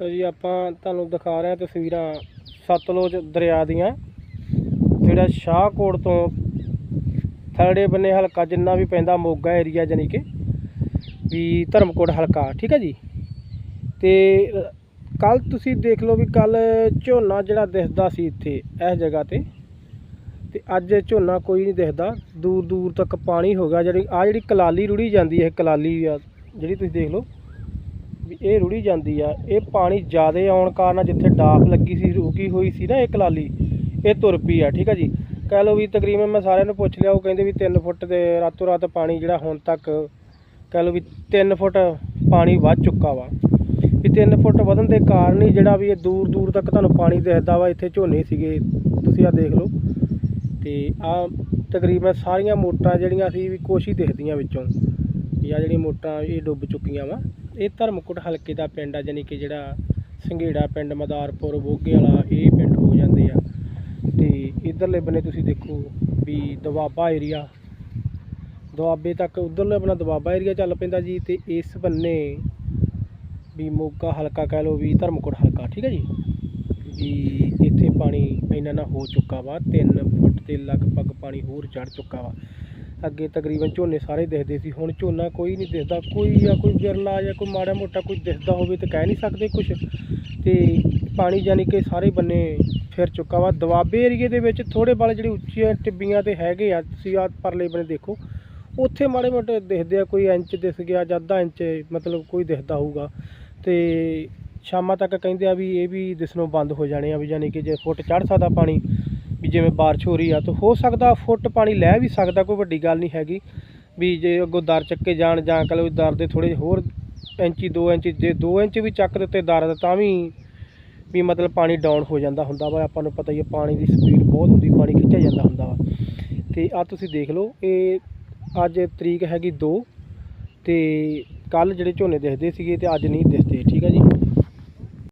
ਲਓ ਜੀ ਆਪਾਂ ਤੁਹਾਨੂੰ ਦਿਖਾ ਰਹੇ ਹਾਂ ਤਸਵੀਰਾਂ ਸਤਲੁਜ ਦਰਿਆ ਦੀਆਂ। ਜਿਹੜਾ ਸ਼ਾਹਕੋਟ ਤੋਂ ਥਰੜੇ ਬੰਨੇ ਹਲਕਾ ਜਿੰਨਾ ਵੀ ਪੈਂਦਾ ਮੋਗਾ ਏਰੀਆ ਜਾਨੀ ਕਿ, ਵੀ ਧਰਮਕੋਟ ਹਲਕਾ, ਠੀਕ ਹੈ ਜੀ? ਤੇ ਕੱਲ ਤੁਸੀਂ ਦੇਖ ਲਓ ਵੀ ਕੱਲ ਝੋਨਾ ਜਿਹੜਾ ਦਿਸਦਾ ਸੀ ਇੱਥੇ ਇਸ ਜਗ੍ਹਾ ਤੇ ਤੇ ਅੱਜ ਝੋਨਾ ਕੋਈ ਨਹੀਂ ਦਿਖਦਾ। ਦੂਰ ਦੂਰ ਤੱਕ ਪਾਣੀ ਹੋ ਗਿਆ। ਜਿਹੜੀ ਆ ਜਿਹੜੀ ਕਲਾਲੀ ਰੁੜੀ ਜਾਂਦੀ ਹੈ ਕਲਾਲੀ ਆ ਜਿਹੜੀ ਤੁਸੀਂ ਦੇਖ ਲਓ। ਵੀ ਇਹ ਰੁੜੀ ਜਾਂਦੀ ਆ, ਇਹ ਪਾਣੀ ਜ਼ਿਆਦਾ ਆਉਣ ਕਾਰਨ ਜਿੱਥੇ ਡਾਕ ਲੱਗੀ ਸੀ, ਰੁਕੀ ਹੋਈ ਸੀ ਨਾ, ਇਹ ਕਲਾਲੀ, ਇਹ ਤੁਰ ਪਈ ਆ, ਠੀਕ ਆ ਜੀ। ਕਹਿ ਲਓ ਵੀ ਤਕਰੀਬਨ ਮੈਂ ਸਾਰਿਆਂ ਨੂੰ ਪੁੱਛ ਲਿਆ, ਉਹ ਕਹਿੰਦੇ ਵੀ 3 ਫੁੱਟ ਦੇ ਰਾਤੋਂ ਰਾਤ ਪਾਣੀ ਜਿਹੜਾ ਹੁਣ ਤੱਕ, ਕਹਿ ਲਓ ਵੀ 3 ਫੁੱਟ ਪਾਣੀ ਵੱਧ ਚੁੱਕਾ ਵਾ। ਵੀ 3 ਫੁੱਟ ਵਧਣ ਦੇ ਕਾਰਨ ਹੀ ਜਿਹੜਾ ਵੀ ਇਹ ਦੂਰ ਦੂਰ ਤੱਕ ਤੁਹਾਨੂੰ ਪਾਣੀ ਦਿਖਦਾ ਵਾ, ਇੱਥੇ ਝੋਨੇ ਸੀਗੇ, ਤੁਸੀਂ ਆ ਦੇਖ ਲਓ। ਤੇ ਆ ਤਕਰੀਬਨ ਸਾਰੀਆਂ ਮੋਟਰਾਂ ਜਿਹੜੀਆਂ ਸੀ, ਵੀ ਕੁਛ ਹੀ ਦਿਖਦੀਆਂ ਵਿੱਚੋਂ। ਵੀ ਆ ਜਿਹੜੀਆਂ ਮੋਟਰਾਂ ਇਹ ਡੁੱਬ ਚੁੱਕੀਆਂ ਵਾ, ਇਹ ਧਰਮਕੋਟ ਹਲਕੇ ਦਾ ਪਿੰਡ ਆ ਜਾਨੀ ਕਿ ਜਿਹੜਾ ਸੰਘੇੜਾ ਪਿੰਡ ਮਦਾਰਪੁਰ, ਬੋਗੇ ਵਾਲਾ, ਇਹ ਪਿੰਡ ਹੋ ਜਾਂਦੇ ਆ। ਤੇ ਇਧਰਲੇ ਬੰਨੇ ਤੁਸੀਂ ਦੇਖੋ ਵੀ ਦਵਾਬਾ ਏਰੀਆ, ਦੁਆਬੇ ਤੱਕ ਉਧਰਲੇ ਆਪਣਾ ਦਵਾਬਾ ਏਰੀਆ ਚੱਲ ਪੈਂਦਾ ਜੀ, ਤੇ ਇਸ ਬੰਨੇ ਵੀ ਮੋਗਾ ਹਲਕਾ ਕਹਿ ਲਓ ਵੀ ਧਰਮਕੋਟ ਹਲਕਾ, ਠੀਕ ਹੈ ਜੀ? ਵੀ ਇੱਥੇ ਪਾਣੀ ਇੰਨਾ ਨਾ ਹੋ ਚੁੱਕਾ ਵਾ 3 ਫੁੱਟ ਦੇ ਲਗਭਗ ਪਾਣੀ ਹੋਰ ਚੜ ਚੁੱਕਾ ਵਾ। ਅੱਗੇ ਤਕਰੀਬਨ ਝੋਨੇ ਸਾਰੇ ਦਿਖਦੇ ਸੀ, ਹੁਣ ਝੋਨਾ ਕੋਈ ਨਹੀਂ ਦਿਸਦਾ ਕੋਈ ਜਾਂ ਕੋਈ ਵਿਰਲਾ ਜਾਂ ਕੋਈ ਮਾੜਾ ਮੋਟਾ ਕੋਈ ਦਿਸਦਾ ਹੋਵੇ ਤਾਂ ਕਹਿ ਨਹੀਂ ਸਕਦੇ ਕੁਝ ਤੇ ਪਾਣੀ ਯਾਨੀ ਕਿ ਸਾਰੇ ਬੰਨੇ ਫਿਰ ਚੁੱਕਾ ਵਾ। ਦੁਆਬੇ ਏਰੀਏ ਦੇ ਵਿੱਚ ਥੋੜੇ ਵਾਲੇ ਜਿਹੜੇ ਉੱਚੀਆਂ ਟਿੱਬੀਆਂ ਤੇ ਹੈਗੇ ਆ, ਤੁਸੀਂ ਆ ਪਰਲੇ ਬੰਨੇ ਦੇਖੋ, ਉੱਥੇ ਮਾੜੇ ਮੋਟੇ ਦਿਖਦੇ ਆ, ਕੋਈ ਇੰਚ ਦਿਸ ਗਿਆ ਜਾਂ ਅੱਧਾ ਇੰਚ ਮਤਲਬ ਕੋਈ ਦਿਸਦਾ ਹੋਊਗਾ। ਤੇ ਸ਼ਾਮਾਂ ਤੱਕ ਕਹਿੰਦੇ ਆ ਵੀ ਇਹ ਵੀ ਦਿਸਣੋਂ ਬੰਦ ਹੋ ਜਾਣੇ ਆ, ਵੀ ਯਾਨੀ ਕਿ ਜੇ ਫੁੱਟ ਚੜ ਸਕਦਾ ਪਾਣੀ ਵੀ ਜਿਵੇਂ ਬਾਰਿਸ਼ ਹੋ ਰਹੀ ਆ, ਤਾਂ ਹੋ ਸਕਦਾ ਫੁੱਟ ਪਾਣੀ ਲੈ ਵੀ ਸਕਦਾ, ਕੋਈ ਵੱਡੀ ਗੱਲ ਨਹੀਂ ਹੈਗੀ। ਵੀ ਜੇ ਅੱਗੋਂ ਦਰ ਚੱਕੇ ਜਾਣ ਜਾਂ ਕਹ ਦਰ ਦੇ ਥੋੜੇ ਹੋਰ ਇੰਚੀ 2 ਇੰਚ, ਜੇ 2 ਇੰਚ ਵੀ ਚੱਕ ਦਿੱਤੇ ਦਰ ਦਾ, ਤਾਂ ਵੀ ਵੀ ਮਤਲਬ ਪਾਣੀ ਡਾਊਨ ਹੋ ਜਾਂਦਾ ਹੁੰਦਾ ਵਾ। ਆਪਾਂ ਨੂੰ ਪਤਾ ਹੀ ਹੈ ਪਾਣੀ ਦੀ ਸਪੀਡ ਬਹੁਤ ਹੁੰਦੀ, ਪਾਣੀ ਖਿੱਚਿਆ ਜਾਂਦਾ ਹੁੰਦਾ ਵਾ। ਤੇ ਆ ਤੁਸੀਂ ਦੇਖ ਲਓ, ਇਹ ਅੱਜ ਤਰੀਕ ਹੈਗੀ 2 ਤੇ ਕੱਲ ਜਿਹੜੇ ਝੋਨੇ ਦਿਖਦੇ ਸੀਗੇ ਤੇ ਅੱਜ ਨਹੀਂ ਦਿਖਦੇ, ਠੀਕ ਆ ਜੀ?